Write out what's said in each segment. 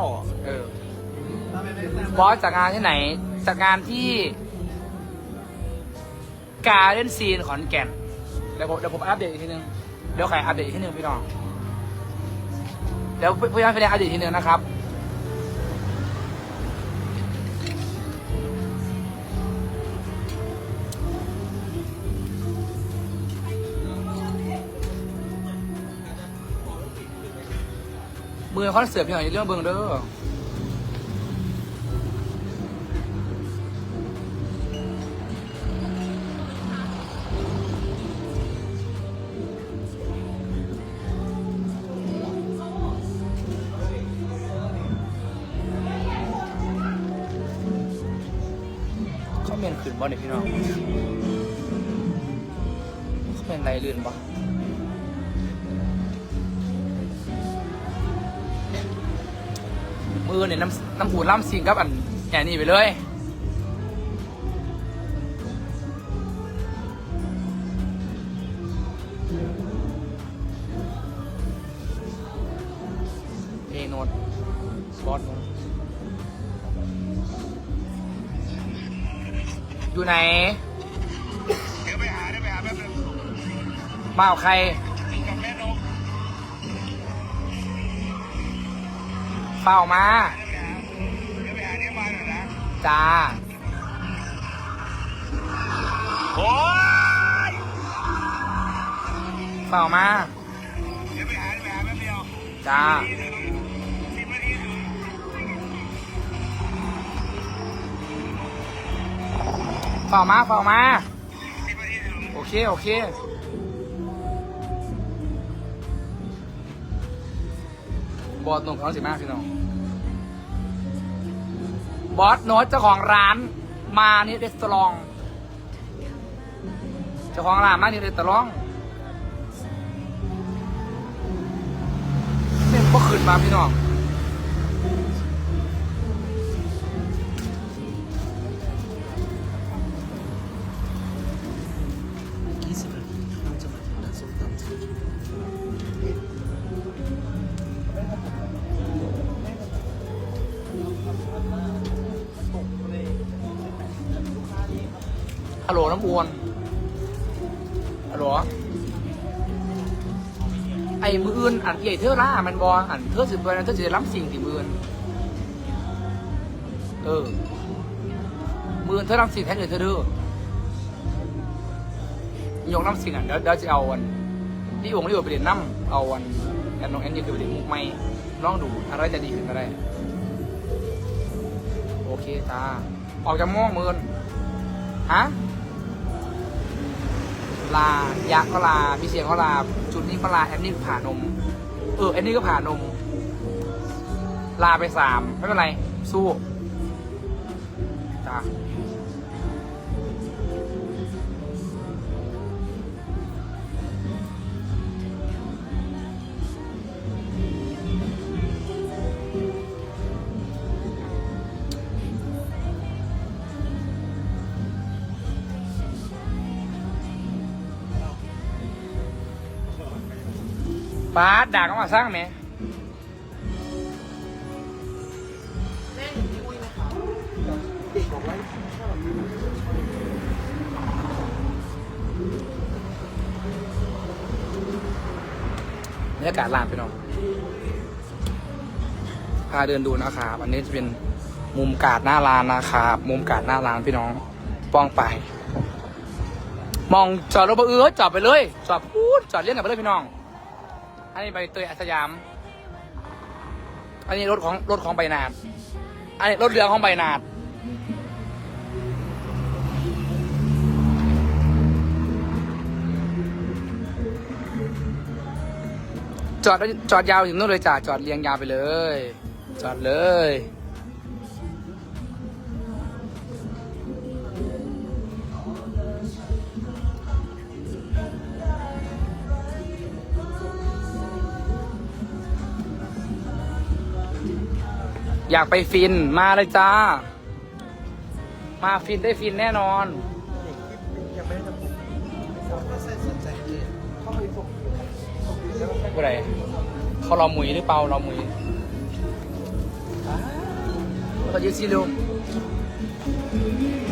าเออบอสจากงานที่ไหน จากงานที่การเล่นซีนขอนแก่นเดี๋ยวผมเดี๋ยวผมอัปเดตอีกทีนึงเดี๋ยวใครอัปเดตอีกทีนึงพี่น้องเดี๋ยวพี่ยังไปเรียนอัปเดตอีกทีนึงนะครับ มือคอนเสิร์ตพี่หน่อยเรื่องเบิงเด้อเขาเมนขืนบ่เนี่ยพี่น้อง มือเนี่ยน้ำน้ำหูล่ำซิงกับอันแอนนี่ไปเลยเอโนดบอสโน้ตอยู่ไหน เดี๋ยวไปหาเดี๋ยวไปหาแป๊บนึงมาเอาใคร เฝ้ามาเดี๋ยวไปหาเดี๋ยวไปหาเนี่ยมาหน่อยนะจ้าโอ้ยเฝ้ามาเดี๋ยวไปหาเดี๋ยวไปหาแป๊บเดียวจ้าสิบนาทีถึงเฝ้ามาเฝ้ามาสิบนาทีถึงโอเค โอเค บอสหน้ตของสิมากพี่น้อง บอสโน้ตเจ้าของร้านมานี่เดสตอรอง เจ้าของร้านมานี่เดสตอรองเนี่ยก็ขึ้นมาพี่น้อง ฮัลโหลน้ำบวนฮัลโหลไอ้มืออื่นอันใหญ่เธอล่ามันบออันเธอสิบวันเธอจะได้รับสิ่งที่มืออื่นเออมืออื่นเธอรับสิ่งแทนเลยเธอเด้อยกน้ำสิ่งอะเดี๋ยวเดี๋ยวจะเอาวันที่วงที่ว่าไปเรียนน้ำเอาวันแอนน้องแอนนี่คือไปเรียนมุกไม่ลองดูอะไรจะดีขึ้นก็ได้โอเคจ้าออกจากม่วงมือนฮะ ลายะก็ลามีเสียงก็ลาจุดนี้ก็ลาแอนนี่ผ่านม เออแอนนี่ก็ผ่านม ลาไปสามไม่เป็นไร สู้จ้า ป้าดด่าก็มาสร้างไหมบรรยากาศร้านพี่น้องพาเดินดูนะครับอันนี้จะเป็นมุมกาดหน้าร้านนะครับมุมกาดหน้าร้านพี่น้องป้องไป มองจอดรถบเอื้อจอดไปเลย จอดพูดจอดเลี้ยงกันไปเลยพี่น้อง นนี้ใบเตยอัสยาม อันนี้รถของรถของใบนาด อันนี้รถเรือของใบนาด จอดจอดยาวถึงนู่นเลยจ้ะจอดเรียงยาวไปเลย จอดเลย อยากไปฟินมาเลยจ้า มาฟินได้ฟินแน่นอนเด็กที่ยังไม่ได้ทำผมเขาไม่ใส่สนใจเลยเขาไปผมผมอยู่แล้วผู้ใดเขารอหมุยหรือเปล่ารอหมุยเขายืดซีเร็ว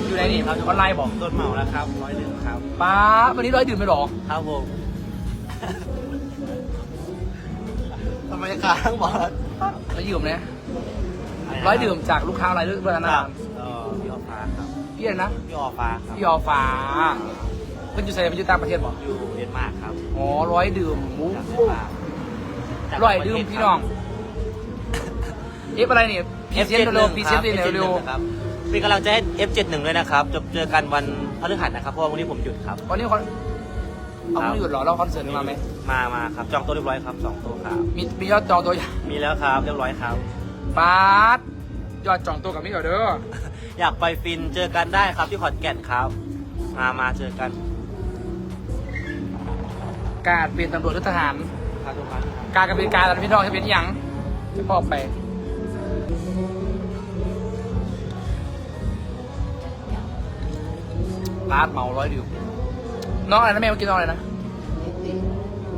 อยู่ไหนนี่ออนไลน์บอกโดนเหมาแล้วครับร้อยหนึ่งครับป้าวันนี้ร้อยดื่มไปหรอครับผมทำไมค้างบอสร้อยดื่มนะ ร้อยดื่มจากลูกค้ารายเรื่องเบอร์คนารันบเอ่อพี่ออฟ้าครับพี่อะไรนะพี่ออฟ้าครับพี่ออฟ้าเพิ่นอยู่ใส่เป็นอยู่ต่างประเทศบอกอยู่เดนมาร์กครับอ๋อร้อยดื่มหมูจากเดนมาร์กจากร้อยดื่มพี่น้องเอฟอะไรเนี่ยพรีเซนต์เร็วๆพรีเซนต์เร็วครับเป็นกำลังใจให้ F71 ด้วยนะครับจะเจอกันวันพฤหัสนะครับเพราะว่าวันนี้ผมหยุดครับๆวันนี้คอนเอาไม่หยุดเหรอเราคอนเสิร์ตนี้มาไหมมามาครับจองโต๊ะเรียบร้อยครับสองโต๊ะครับ มีมียอดจองตัวอย่างมีแล้วครับเรียบร้อยครับ ปาดยอดจองตัวกับมิก่อนเด้ออยากไปฟินเจอกันได้ครับที่ขอนแก่นครับ มามาเจอกันการเปลี่ยนตำรวจหรือทหารครับทุกท่านครับการกับเป็นการแล้วพี่น้องจะเป็นอหยังจะบอกไป ร้านเหมาร้อยเดิวน้องอะไรนะแม่เมื่อกี้น้องอะไรนะ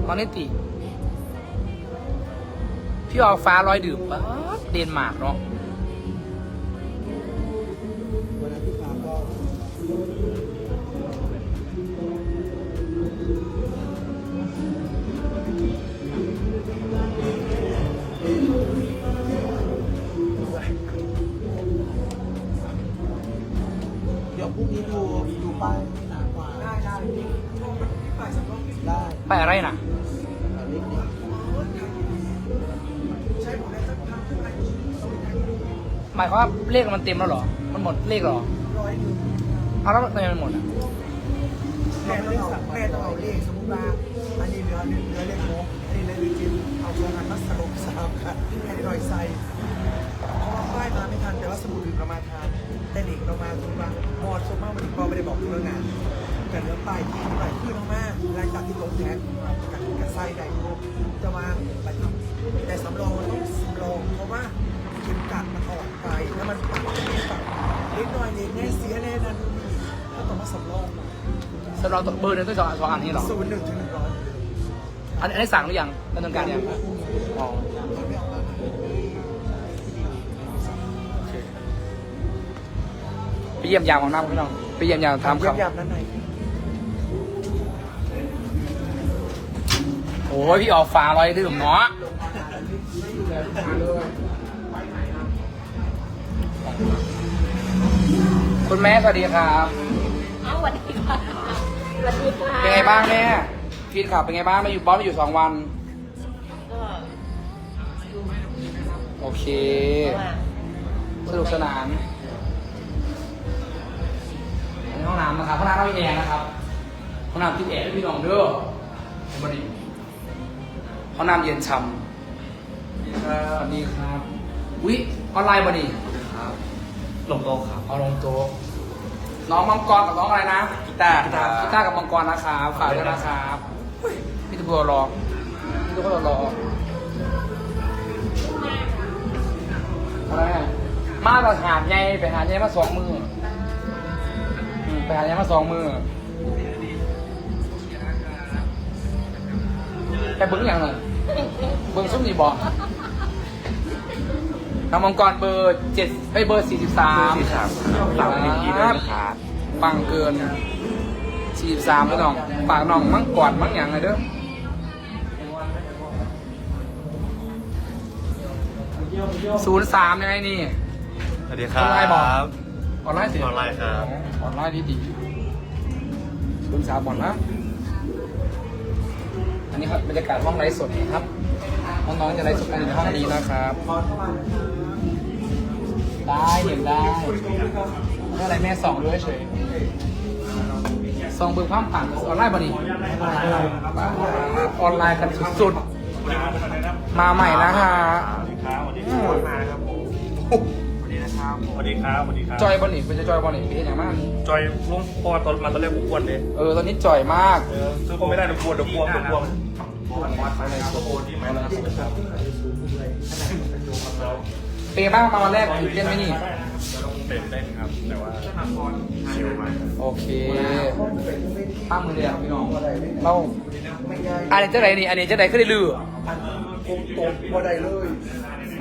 น้องนิติพี่ออกฟ้าร้อยดื่มป๊าด เดนมาร์กเนาะเดี๋ยวพรุ่งนี้ดูดูป้ายให้หนากว่าได้ได้ได้ไปอะไรนะ มายความว่าเลขมันเต็มแล้วเหรอ มันหมดเลขเหรอร้อยหนึ่งเอาแล้วทำไมมันหมดอะแม่ต้องเอาแม่ต้องเอาเลขสมมติว่าอันนี้เหลือหนึ่งเหลือเลขหกอันนี้เหลือเลขเจ็ดเอาสองอันมาสรุปสามค่ะให้ได้รอยใส่เพราะว่าป้ายมาไม่ทันแต่ว่าสมุดอื่นเรามาทันแต่เด็กเรามาสมมติว่าหมอดสมมากวันนี้พอไม่ได้บอกเรื่องงานแต่เนื้อป้ายที่ป้ายขึ้นมากๆหลังจากที่ลงแท็กกับกับไส้ได้จะมาปฏิแต่สำรองมันต้องสำรองเพราะว่าเข็มกัดมัน แล้วมันปัดไม่ปัดเล็กน้อยเล็กแน่เสียแน่นั่นนู่นนี่ก็ต้องมาสำรองสำหรับเบอร์หนึงต้องสองสองอันนี้เหรอศูนย์หนึ่งถึงหนึ่งร้อยอันอันนี้สั่งหรือยังดำเนินการยังอ๋อไปเยี่ยมยามของน้ำพี่น้องไปเยี่ยมยามทำเยี่ยเขามยามนั้นไหนโอ้ยพี่ออกฟ้าร้อยดื่มเนาะ คุณแม่สวัสดีครับเอาสวัสดีค่ะสวัสดีค่ะเป็นไงบ้างแม่ฟีดขับเป็นไงบ้างมาอยู่บอสมาอยู่สองวัน ก็โอเคว่าสนุกสนานอันนี้ห้องน้ำนะครับห้องน้ำเรามีแอร์นะครับห้องน้ำติดแอร์ด้วยพี่น้องเด้อเห็นบ่ดิห้องน้ำเย็นฉ่ำสวัสดีครับวิออนไลน์บ่ดิครับ ลงโต๊ะครับเอาลงโต๊ะน้องมังกรกับน้องอะไรนะกีตาร์กีตาร์ กีตาร์กับมังกรนะครับฝากด้วยนะครับเฮ้ยมีตัวรอมีตัวรออะไรอะมาตรหาดใหญ่ไปหาดใหญ่มาสองมืออืมไปหาดใหญ่มาสองมือไปเบิ้งอย่างหนึ่งเบิ้งซุ่มนี่บอก น้ำมังกรเบอร์เจ็ดไอยเบอร์สี่สิบสามที่สามฝากไว้ในที่ด้วยนะครับปังเกินสี่สามพี่น้องปากน้องมั่งกอดมั่งอย่างไรเด้อศูนย์สามยังไงนี่สวัสดีคอรัอนไลน์บอกบ ออนไลน์สิออนไลน์ครับ ออนไลน์ดีดีศูนย์สามบอลนะอันนี้ครับบรรยากาศห้องไลฟ์สดนะครับ น้องๆจะไลฟ์สดกันอยู่ในห้องนี้นะครับ ได้เห็นได้เมื่ออะไรแม่ส่องด้วยเฉยส่องเบิ่งความผ่านออนไลน์บ่นี่ออนไลน์กันสุดๆ มาใหม่นะคะสวัสดีครับสวัสดีครับมาครับผมสวัสดีนะครับสวัสดีครับสวัสดีครับจอยบ่นี่เป็นจะจอยบ่นี่เป็นอย่างมากจอยลุงพอตอนมาตอนแรกผมอ้วนเลยเออตอนนี้จอยมากเออซื้อผมไม่ได้เดี๋ยวบวมเดี๋ยวบวมเดี๋ยวบวมวั ดอะไรตัวโอนที่ไหนนะครับเป็นไงบ้างมาวันแรกตื่นเต้นไหมนี่เต้นเต้นครับ แต่ว่าชิลมากโอเคป้ามือเดียวพี่น้องเราอันนี้เจ้าไหนนี่อันนี้เจ้าไหนขึ้นได้ลือคงตกบ่ได้เลย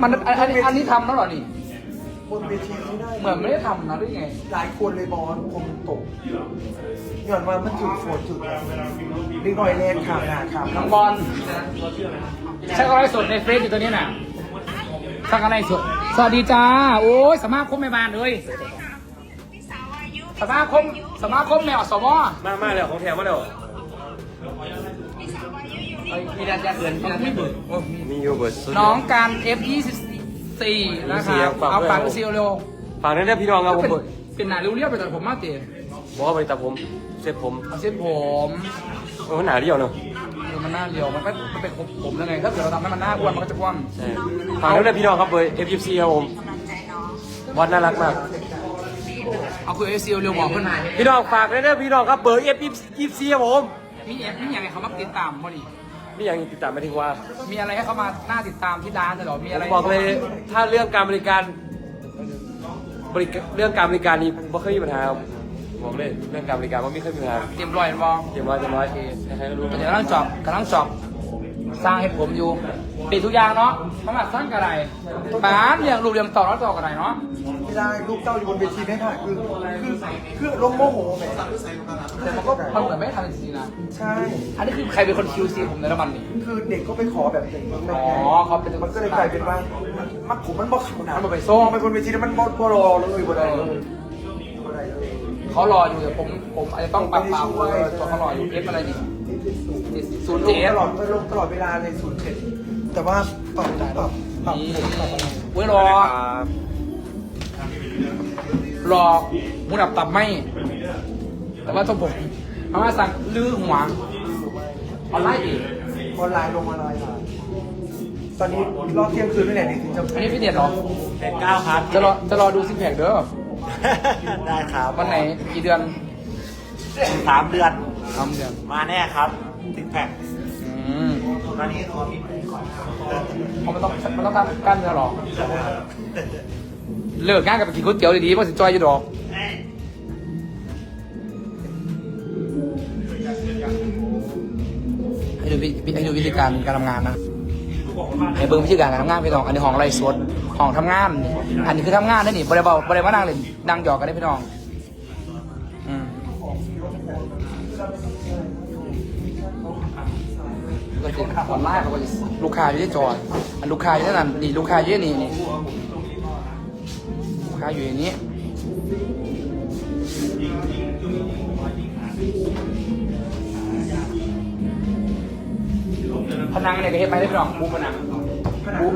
มันอันอันนี้อันนี้ทำแล้วเหรอนี่ บนเวทีไม่ได้เหมือนไม่ได้ทำนะหรือไง หลายคนเลยบอลผมตกย้อนว่ามันจุดฝนจุดนิดหน่อยแรงขาดหนาขาดน้องบอลใช่อะไรสดในเฟซอยู่ตัวนี้น่ะสักอะไรสดสวัสดีจ้า โอ้ยสมาคมแม่บ้านเลยสมาคมสมาคมแม่อสมอมามาแล้วของแถมมาแล้วมีดันยันเดือนมีดันไม่เบิดมีโยเบิร์ตสุดน้องการ F24 นะครับ เอาปากเซียวเร็วฝากนั้นได้พี่น้องครับผมเป็นเป็นหนาเรียวๆไปตัดผมมากเตะบอกว่าไปตัดผมเสร็จผมเอาเส้นผมโอ้หนาเดียวเนาะเออมันหน้าเรียวมันก็มันเป็นผมยังไงถ้าเกิดเราทำให้มันหน้าอ้วนมันก็จะกว้างใช่ฝากนั้นได้พี่น้องครับเบอร์ F24 ครับผมบอสน่ารักมากเอาคือเอซีเร็วบอกเพื่อนหน่อยพี่น้องฝากนั้นได้พี่น้องครับเบอร์ F24 ครับผมมีแอปมีอย่างไรเขามาติดตามบ่ดิ นี่ยังติดตามไม่ถึงว่ามีอะไรให้เขามาหน้าติดตามที่ร้านเลยเหรอ มีอะไรบอกเลยถ้าเรื่องการบริการบริการเรื่องการบริการนี้ไม่เคยมีปัญหาครับบอกเลยเรื่องการบริการว่าไม่เคยมีปัญหาเตรียมรอยบอเต็มร้อยเต็มร้อยใครๆก็รู้ เดี๋ยวกำลังจอบกำลังจอบสร้างให้ผมอยู่ปิ ดทุกอย่างเนาะสมัครสร้างกระไรบ้านอย่างรูปเรียงต่อแล้วต่อกระไรเนาะไม่ได้ลูกเต้าอยู่บนเวทีไม่ได้คือคือคือลมโมโหแหมแต่มันก็มันเหมือนไม่ได้ทำจริงๆนะใช่ อันนี้คือใครเป็นคน QC ผมในระบันนี่คือเด็กก็ไปขอแบบอย่างนี้แม่อ๋อเขาเป็นมันก็เลยกลายเป็นว่ามันผมมันบอกเขาหนามันบ่ไปส่งไปบนเวทีแล้วมันบอรอเลยบนใดเลยบนใดเลยเขารออยู่แต่ผมผมอาจจะต้องปรับปรับเออตัวเขารออยู่เอฟอะไรนี่ศูนย์ลเจ็งดตลอดลงตลอดเวลาในศูนย์เจ็ด แต่ว่าปรับปรับปรับผมปรับอะไรเว้ยรอ รอมุดับตับไม่ แต่ว่าต้องผมเอามาสั่งลื้อหัวออนไลน์อีกออนไลน์ลงออนไลน์มาตอนนี้รอบเที่ยงคืนนี่แหละนี่ถึงจะอันนี้พี่เด็ดเหรอเป็นเก้าครับ จะรอจะรอดูซิกแพคเด้อได้ครับวันไหนกี่เดือนสามเดือนทำเดือน มาแน่ครับติดแพ็คอืมตอนนี้ขอมี ก่อนเขาไม่ต้องมันต้องทำกั้นเนื้อหรอเลิกงานกับไปกินก๋วยเตี๋ยวดีๆเพราะสิจอยอยู่ดอกให้ดูวิให้ดูวิธีการการทำงานนะให้เบิ่งวิธีการการทำงานพี่น้อง อันนี้ห้องไรสดห้องทำงาน อันนี้คือทำงานได้นี่บริบาลบริบาลนั่งเล่นนั่งหยอกกันได้พี่น้อง อืม ก็จะออนไลน์เขาก็จะลูกค้าอยู่ที่จอดอันลูกค้าอยู่ที่นั่นนี่ลูกค้าอยู่ที่นี่นี่ลูกค้าอยู่อย่างนี้พนังเนี่ยก็เห็นไปได้พี่น้องบูมพนังบูม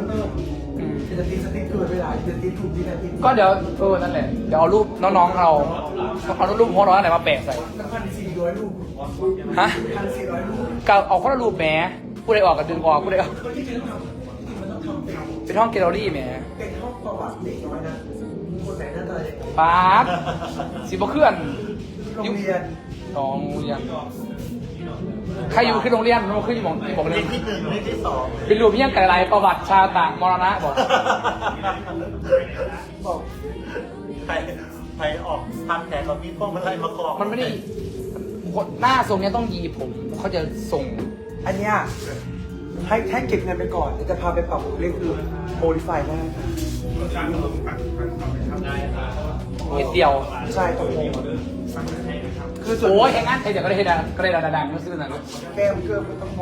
จะติดสติ๊กเกอร์เวลาจะติดถูกทีนาทีก็เดี๋ยวเออนั่นแหละเดี๋ยวเอารูปน้องๆเราเอารูปพ่อน้องอะไรมาแปะใส่ตั้งพันสี่ร้อยลูกฮะพันสี่ร้อยลูกก็เอาคนละรูปแหมผู้ใดออกก็ดึงออกผู้ใดออกเป็นห้องแกลเลอรี่แหมเป็นห้องประวัติเด็กน้อยนะคนไหนหน้าตาอย่างไรป๊าบสิบ่เคลื่อนโรงเรียนน้องโรงเรียน ใครอยู่ขึ้นโรงเรียนโน้ขึ้นอยู่หมองที่บอกเลยที่หนึ่งเลขที่สองเป็นรูปเพียงไก่ลายประวัติชาตะมรณะบอกบอกใครใครออกทำแต่เรามีพวกมันไล่มาคอมันไม่ได้คนหน้าทรงเนี้ยต้องยีผมเขาจะส่ง อันเนี้ย ให้ให้เก็บเงินไปก่อนเดี๋ยวจะพาไปปรับเรื่องคือ modify หน้านิดเดียว ใช่ตรงนี้คือส่วนโอ้ยแห่งนั้นเดี๋ยวก็ได้เห็นก็ได้ดังๆก็ซื้อนั่นแก้มเกิมก็ต้องโม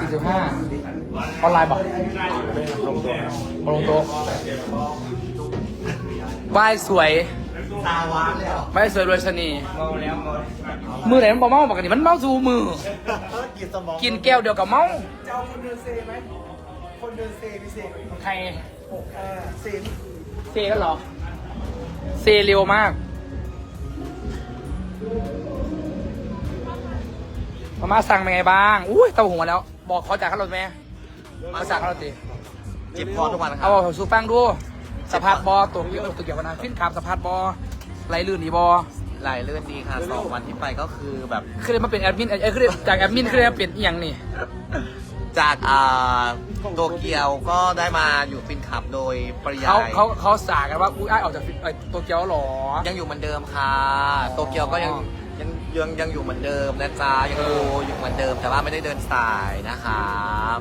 สี่สิบห้าออนไลน์บอกมาลงโต๊ะไหว้สวย ตาวานแล้วไหว้สวยรวยชนีเมาแล้วเมามือไหนมันบอกเมาบอกกันนี่มันเมาสู่มือ กินสมองกินแก้วเดียวกับเมาจะเอาคนเดินเซไหมคนเดินเซพิเศษใครหกห้าเซนเซกันเหรอเซเร็วมากมามาสั่งเป็นไงบ้างอุ้ยเต้าหัวแล้ว บอกเขาจากข้าวรถไหมมาจากข้าวรถตีเจ็บคอทุกวันครัเอาบอกสูฟังดูสภาพบอตัวเกี่ยวตัวเกี่ยวกันนะขึ้นขับสภาพบอ ไหลลื่นดีบอไหลเลื่อนดีค่ะสองวันที่ไปก็คือแบบคือได้มาเป็นแอดมินเอ้ยคือได้จากแอดมินคือได้มาเป็นอหย่างนี่ จากอ่าโตเกียวก็ได้มาอยู่ฟินขับโดยปริยาเขายเขาเขาสากันว่าอุ้ยไอ้ายออกจากเอ้ยตัวเกียวหรอ ยังอยู่เหมือนเดิมค่ะ โตเกียวก็ยังยังยังยังอยู่เหมือนเดิมนะจ๊ะยังดูอยู่เหมือนเดิมแต่ว่าไม่ได้เดินสายนะครับ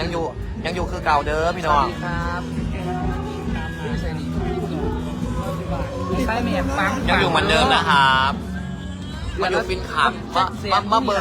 ยังอยู่ยังอยู่คือเก่าเดิมพี่สน้อวัสงดีครับ เมียปังยังอยู่เหมือนเดิมนะครับมาอยู่ฟินขับมามามาเบิร์